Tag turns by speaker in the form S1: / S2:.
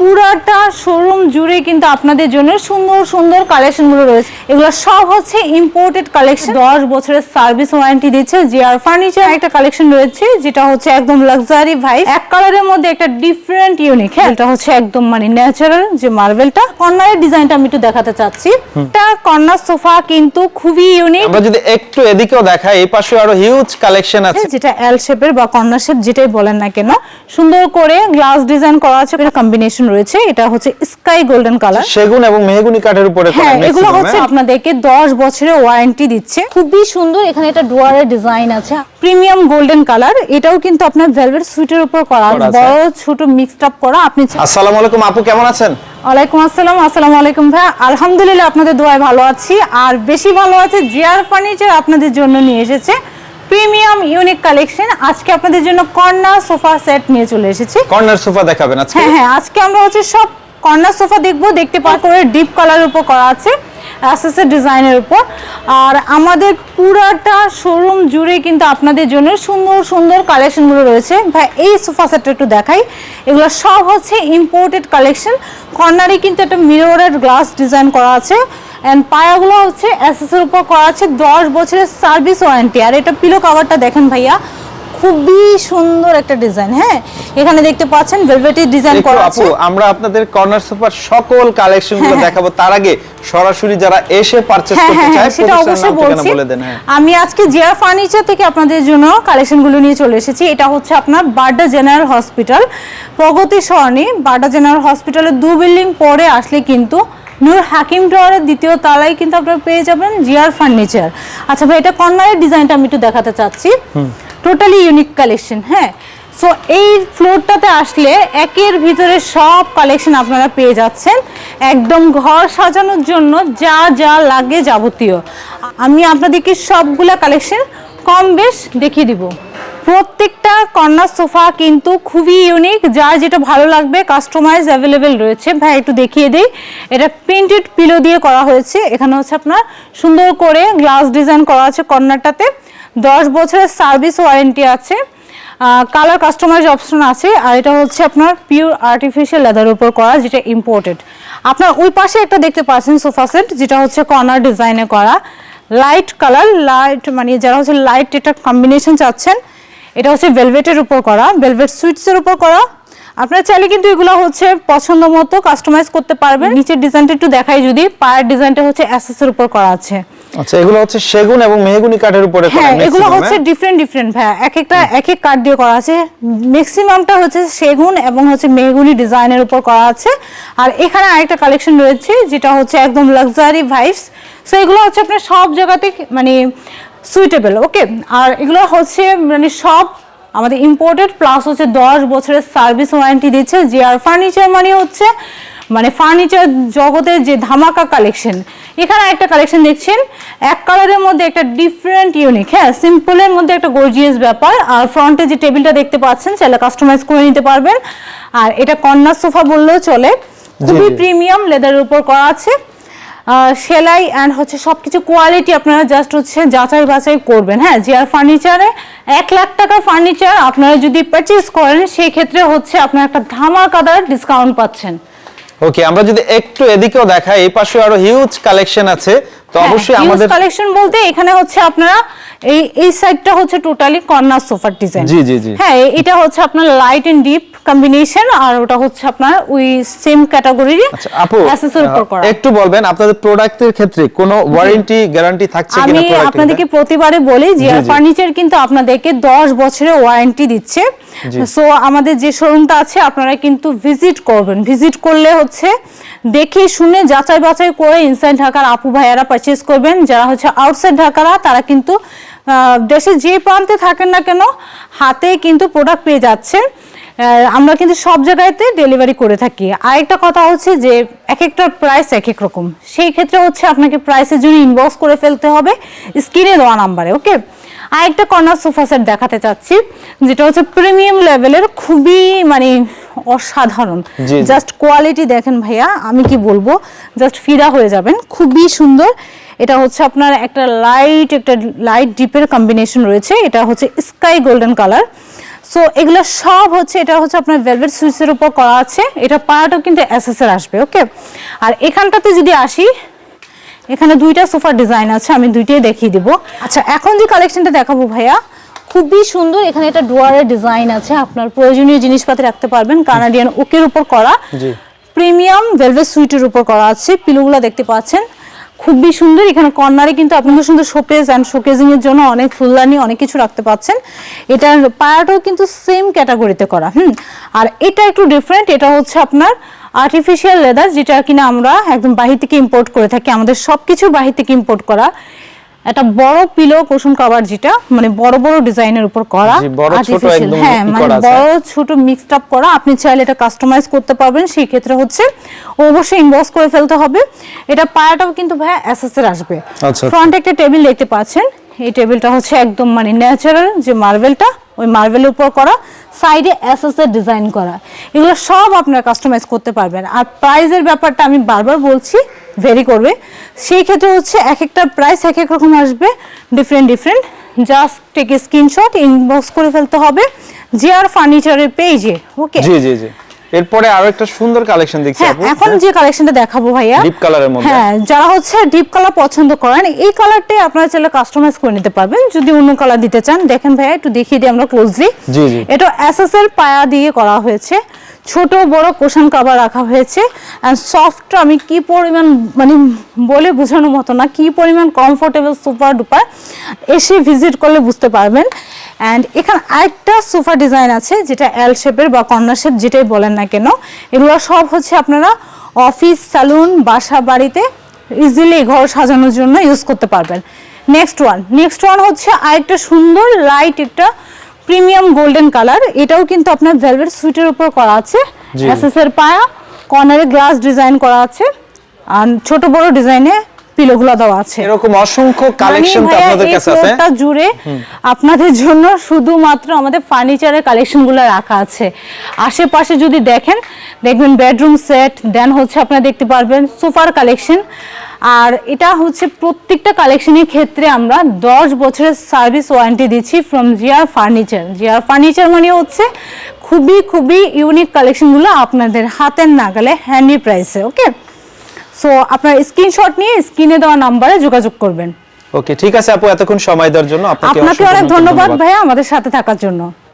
S1: পুরাটা শোরুম জুড়ে কিন্তু আপনাদের জন্য সুন্দর সুন্দর কালেকশনগুলো রয়েছে। এগুলো সব হচ্ছে ইম্পোর্টেড কালেকশন দশ বছরের সার্ভিস ওয়ারেন্টি দিচ্ছে। জিআর ফার্নিচার একটা কালেকশন রয়েছে যেটা হচ্ছে একদম লাক্সারি ভাই এক কালারের মধ্যে একটা ডিফারেন্ট ইউনিক হ্যাঁ এটা হচ্ছে একদম মানে ন্যাচারাল যে মার্বেলটা কর্নারের ডিজাইনটা আমি একটু দেখাতে চাচ্ছি। এটা কর্নার সোফা কিন্তু খুবই ইউনিক
S2: আমরা যদি একটু এদিকেও দেখাই এই পাশে আরও হিউজ কালেকশন আছে।
S1: যেটা এল শেপের বা কর্নার শেপ যেটাই বলেন না কেন সুন্দর করে গ্লাস ডিজাইন করা আছে। এটা কম্বিনেশন রয়েছে এটা হচ্ছে স্কাই গোল্ডেন কালার
S2: সেগুন এবং মেহগুনি কাঠের উপরে
S1: হ্যাঁ এগুলো হচ্ছে? আপনাদেরকে 10 বছরের ওয়ারেন্টি দিচ্ছে। খুবই সুন্দর এখানে ডুয়ারের ডিজাইন আছে। প্রিমিয়াম গোল্ডেন কালার এটাও কিন্তু আপনার ভেলভেট সুইটের উপর করা বড় ছোট মিক্সড আপ করা। আপনি
S2: আসসালামু আলাইকুম আপু কেমন আছেন?
S1: ওয়ালাইকুম আসসালাম আসসালামু আলাইকুম ভাই। আলহামদুলিল্লাহ আপনাদের দোয়ায় ভালো আছি। আর বেশি ভালো আছে জিআর ফার্নিচার আপনাদের জন্য নিয়ে এসেছে। Premium unique collection. আজকে আপনাদের জন্য কর্নার সোফা সেট নিয়ে চলে এসেছি।
S2: কর্নার সোফা দেখাবেন আজকে?
S1: হ্যাঁ হ্যাঁ আজকে আমরা হচ্ছে সব কর্নার সোফা দেখব দেখতে পাওয়া করে ডিপ কালার উপর করা আছে। অ্যাসেসের ডিজাইনের উপর। আর আমাদের পুরাটা শোরুম জুড়ে কিন্তু আপনাদের জন্য সুন্দর সুন্দর কালেকশনগুলো রয়েছে। ভাই, এই সোফা সেটটা একটু দেখাই। এগুলো সব হচ্ছে ইম্পোর্টেড কালেকশন কর্নারে কিন্তু একটা মিররের গ্লাস ডিজাইন করা আছে। অ্যান্ড পায়াগুলো হচ্ছে অ্যাসেসের উপর করা আছে। দশ বছরের সার্ভিস ওয়ারেন্টি আর এটা পিলো কাভারটা দেখেন ভাইয়া। খুবই সুন্দর একটা ডিজাইন হ্যাঁ? এখানে দেখতে পাচ্ছেন ভেলভেটি ডিজাইন করা আছে।
S2: আমরা আপনাদের কর্নার সোফার সকল কালেকশনগুলো
S1: হ্যাঁ,
S2: দেখাবো। তার আগে সরাসরি যারা এসে পারচেজ
S1: হ্যাঁ
S2: করতে
S1: হ্যাঁ
S2: চায়
S1: হ্যাঁ, সেটা অবশ্যই বলছি।
S2: হ্যাঁ।
S1: আমি আজকে জিয়া ফার্নিচার থেকে আপনাদের জন্য কালেকশনগুলো নিয়ে চলে এসেছি। এটা হচ্ছে আপনার বাড্ডা জেনারেল হসপিটাল প্রগতি সরণি। বাড্ডা জেনারেল হসপিটালের দু বিল্ডিং পরে আসলে কিন্তু নূর হাকিম টাওয়ারের দ্বিতীয় তলায় কিন্তু আপনারা পেয়ে যাবেন জিয়ার ফার্নিচার আচ্ছা ভাই এটা কর্নারের ডিজাইনটা আমি একটু দেখাতে চাচ্ছি। টোটালি ইউনিক কালেকশন হ্যাঁ? সো এই ফ্লোরটাতে আসলে একের ভিতরে সব কালেকশন আপনারা পেয়ে যাচ্ছেন। একদম ঘর সাজানোর জন্য যা যা লাগে যাবতীয়। আমি আপনাদেরকে সবগুলা কালেকশন কম বেশ দেখিয়ে দিব। প্রত্যেকটা কর্নার সোফা কিন্তু খুবই ইউনিক যার যেটা ভালো লাগবে কাস্টমাইজ অ্যাভেলেবেল রয়েছে। ভাই, একটু দেখিয়ে দিই। এটা প্রিন্টেড পিলো দিয়ে করা হয়েছে। এখানে হচ্ছে আপনার সুন্দর করে গ্লাস ডিজাইন করা আছে কর্নারটাতে। দশ বছরের সার্ভিস ওয়ারেন্টি আছে কালার কাস্টমাইজ অপশন আছে, আর এটা হচ্ছে আপনার পিওর আর্টিফিশিয়াল লেদারের উপর করা, যেটা ইম্পোর্টেড আপনার ওই পাশে একটা দেখতে পাচ্ছেন সোফা সেট, যেটা হচ্ছে কর্নার ডিজাইনে করা। লাইট কালার লাইট মানে যারা হচ্ছে লাইট এটা কম্বিনেশন চাচ্ছেন, এটা হচ্ছে ভেলভেটের উপর করা ভেলভেট সুইটসের উপর করা। আপনারা চাইলে কিন্তু এগুলো হচ্ছে পছন্দ মতো কাস্টমাইজ করতে পারবেন। নিচের ডিজাইনটা একটু দেখাই যদি পায়ের ডিজাইনটা হচ্ছে অ্যাসেসের উপর করা আছে।
S2: আচ্ছা এগুলো হচ্ছে সেগুন এবং মেহগুনি কাঠের উপরে করা
S1: হ্যাঁ এগুলো হচ্ছে
S2: হ্যাঁ?
S1: ডিফারেন্ট ডিফারেন্ট ভাইয়া। এক একটা এক এক কাঠ দিয়ে করা আছে। ম্যাক্সিমামটা হচ্ছে সেগুন এবং হচ্ছে মেহগুনি ডিজাইনের উপর করা আছে। আর এখানে আরেকটা কালেকশন রয়েছে যেটা হচ্ছে একদম লাক্সারি ভাইবস সো এগুলো হচ্ছে আপনার সব জায়গাতে মানে সুইটেবল ওকে আর এগুলো হচ্ছে মানে সব আমাদের ইম্পোর্টেড প্লাস হচ্ছে দশ বছরের সার্ভিস ওয়ারেন্টি দিচ্ছে। জিআর ফার্নিচার মানে হচ্ছে মানে ফার্নিচার জগতের যে ধামাকা কালেকশন এখানে একটা কালেকশন দেখছেন। এক কালারের মধ্যে একটা ডিফারেন্ট ইউনিক হ্যাঁ সিম্পলের মধ্যে একটা গর্জিয়াস ব্যাপার। আর ফ্রন্টে যে টেবিলটা দেখতে পাচ্ছেন চাইলে কাস্টমাইজ করে নিতে পারবেন। আর এটা কর্নার সোফা বললেও চলে। খুবই প্রিমিয়াম লেদারের উপর করা আছে। সেলাই অ্যান্ড হচ্ছে সব কিছু কোয়ালিটি আপনারা জাস্ট হচ্ছে যাচাই বাছাই করবেন। হ্যাঁ জিআর ফার্নিচারে এক লাখ টাকার ফার্নিচার আপনারা যদি পারচেজ করেন সেই ক্ষেত্রে হচ্ছে আপনারা একটা ধামাকাদার ডিসকাউন্ট পাচ্ছেন।
S2: ওকে আমরা যদি একটু এদিকেও দেখাই এই পাশে আরও হিউজ কালেকশন আছে। তো অবশ্যই আমাদের
S1: কালেকশন বলতে এখানে হচ্ছে আপনারা এই এই সাইডটা হচ্ছে টোটালি কর্নার সোফার ডিজাইন
S2: জি, জি, জি।
S1: হ্যাঁ এটা হচ্ছে আপনার লাইট এন্ড ডিপ কম্বিনেশন আর ওটা হচ্ছে আপনার ওই সেম ক্যাটাগরির
S2: আচ্ছা আপু একটু বলবেন আপনাদের প্রোডাক্টের ক্ষেত্রে কোনো ওয়ারেন্টি গ্যারান্টি থাকছে কিনা
S1: আমি আপনাদেরকে প্রতিবারে বলি যে। ফার্নিচার কিন্তু আপনাদেরকে দশ বছরের ওয়ারেন্টি দিচ্ছে। সো আমাদের যে শোরুমটা আছে আপনারা কিন্তু ভিজিট করবেন। ভিজিট করলে হচ্ছে দেখে শুনে যাচাই বাছাই করে ইনসাইড ঢাকার আপু ভাইয়ারা পারচেজ করবেন। যারা হচ্ছে আউটসাইড ঢাকারা, তারা কিন্তু দেশে যে প্রান্তে থাকেন না কেন, হাতে কিন্তু প্রোডাক্ট পেয়ে যাচ্ছেন। আমরা কিন্তু সব জায়গাতে ডেলিভারি করে থাকি। আরেকটা কথা হচ্ছে যে এক একটা প্রাইস এক এক রকম। সেই ক্ষেত্রে হচ্ছে আপনাকে প্রাইসের জন্য ইনবক্স করে ফেলতে হবে। স্ক্রিনে দেওয়া নাম্বারে ওকে আরেকটা কর্নার সোফা সেট দেখাতে চাচ্ছি যেটা হচ্ছে প্রিমিয়াম লেভেলের খুবই মানে অসাধারণ। জাস্ট কোয়ালিটি দেখেন ভাইয়া আমি কি বলব? জাস্ট ফিদা হয়ে যাবেন খুবই সুন্দর। এটা হচ্ছে আপনার একটা লাইট একটা লাইট ডিপের কম্বিনেশন রয়েছে এটা হচ্ছে স্কাই গোল্ডেন কালার সো এগুলো সব হচ্ছে এটা হচ্ছে আপনার ভেলভেট সুইচের উপর করা আছে এটা পায়াটাও কিন্তু এসএসের আসবে ওকে আর এখানটাতে যদি আসি এখানে দুইটা সোফার ডিজাইন আছে আমি দুইটাই দেখিয়ে দিব। আচ্ছা এখন যে কালেকশনটা দেখাবো ভাইয়া খুবই সুন্দর এখানে একটা ডোয়ারের ডিজাইন আছে আপনার প্রয়োজনীয় জিনিসপাতি রাখতে পারবেন কানাডিয়ান ওকের উপর করা। প্রিমিয়াম ভেলভেট সুইটের উপর করা আছে পিলোগুলো দেখতে পাচ্ছেন। খুবই সুন্দর এখানে কর্নারে কিন্তু আপনি খুব সুন্দর শোকেজ অ্যান্ড শোকেজিং এর জন্য অনেক ফুলদানি অনেক কিছু রাখতে পাচ্ছেন। এটার পায়াটাও কিন্তু সেম ক্যাটাগরিতে করা হুম। আর এটা একটু ডিফারেন্ট এটা হচ্ছে আপনার আর্টিফিশিয়াল লেদার যেটা কিনা আমরা একদম বাহির থেকে ইম্পোর্ট করে থাকি আমাদের সবকিছু বাহির থেকে ইম্পোর্ট করা। একটা বড় পিলো কুশন কভার যেটা মানে বড় বড় ডিজাইনের উপর করা। হ্যাঁ মানে বড় ছোট মিক্সড আপ করা। আপনি চাইলে এটা কাস্টমাইজ করতে পারবেন সেই ক্ষেত্রে হচ্ছে অবশ্যই ইনবক্স করে ফেলতে হবে। এটা পায়াটাও কিন্তু ভাইয়া এসএসএর আসবে।
S2: আচ্ছা।
S1: ফ্রন্টে একটা টেবিল দেখতে পাচ্ছেন। এই টেবিলটা হচ্ছে একদম মানে ন্যাচারাল যে মার্বেলটা ওই মার্বেলের উপর করা সাইডে এসএস এর ডিজাইন করা। এগুলো সব আপনারা কাস্টমাইজ করতে পারবেন। আর প্রাইজের ব্যাপারটা আমি বারবার বলছি ভেরি করবে। সেই ক্ষেত্রে হচ্ছে এক একটা প্রাইস এক এক রকম আসবে different different just take screenshot inbox করে ফেলতে হবে। যে আর ফার্নিচারের পেজে ওকে
S2: জি জি জি। এরপরে আরও একটা সুন্দর কালেকশন দেখছি
S1: হ্যাঁ
S2: আপু।
S1: এখন যে কালেকশনটা দেখাবো ভাইয়া
S2: ডিপ কালারের মধ্যে।
S1: হ্যাঁ যারা হচ্ছে ডিপ কালার পছন্দ করেন এই কালারটাই আপনারা চাইলে কাস্টমাইজ করে নিতে পারবেন। যদি অন্য কালার দিতে চান দেখেন ভাইয়া একটু দেখিয়ে দিই আমরা ক্লোজলি
S2: জি, জি।
S1: এটা এসএস এর পায়া দিয়ে করা হয়েছে। ছোট বড় কোশন কভার রাখা হয়েছে। এন্ড সফট আমি কি পরিমাণ মানে বলে বোঝানোর মতো না, কি পরিমাণ কমফোর্টেবল সুপার ডুপার এসে ভিজিট করলে বুঝতে পারবেন। অ্যান্ড এখানে আরেকটা সোফা ডিজাইন আছে, যেটা এল শেপের বা কর্নার শেপ যেটাই বলেন না কেন। এগুলো সব হচ্ছে আপনারা অফিস স্যালুন বাসা বাড়িতে ইজিলি ঘর সাজানোর জন্য ইউজ করতে পারবেন। নেক্সট ওয়ান নেক্সট ওয়ান হচ্ছে আরেকটা সুন্দর লাইট একটা প্রিমিয়াম গোল্ডেন কালার এটাও কিন্তু আপনার ভেলভেট সুইটের উপর করা আছে। এসএস এর পায়া কর্নারে গ্লাস ডিজাইন করা আছে। আর ছোট বড় ডিজাইনে পিলোগুলো দেওয়া আছে।
S2: এরকম অসংখ্য কালেকশন
S1: মানে
S2: তো আপনাদের কাছে আছে।
S1: ফ্লোরটা জুড়ে আপনাদের জন্য শুধুমাত্র আমাদের ফার্নিচারের কালেকশনগুলো রাখা আছে। আশেপাশে যদি দেখেন দেখবেন বেডরুম সেট দেন হচ্ছে আপনারা দেখতে পারবেন সোফার কালেকশন আর এটা হচ্ছে প্রত্যেকটা কালেকশনের ক্ষেত্রে আমরা দশ বছরের সার্ভিস ওয়ারেন্টি দিচ্ছি from G R furniture G R furniture মানে হচ্ছে খুবই খুবই ইউনিক কালেকশনগুলো আপনাদের হাতের নাগালে হ্যান্ডি প্রাইসে ওকে সো আপনার স্ক্রিনশট নিয়ে স্ক্রিনে দেওয়া নাম্বারে যোগাযোগ করবেন।
S2: ওকে ঠিক আছে আপু এতক্ষণ সময় দেওয়ার জন্য আপনাকে
S1: অনেক
S2: ধন্যবাদ
S1: ভাইয়া আমাদের সাথে থাকার জন্য।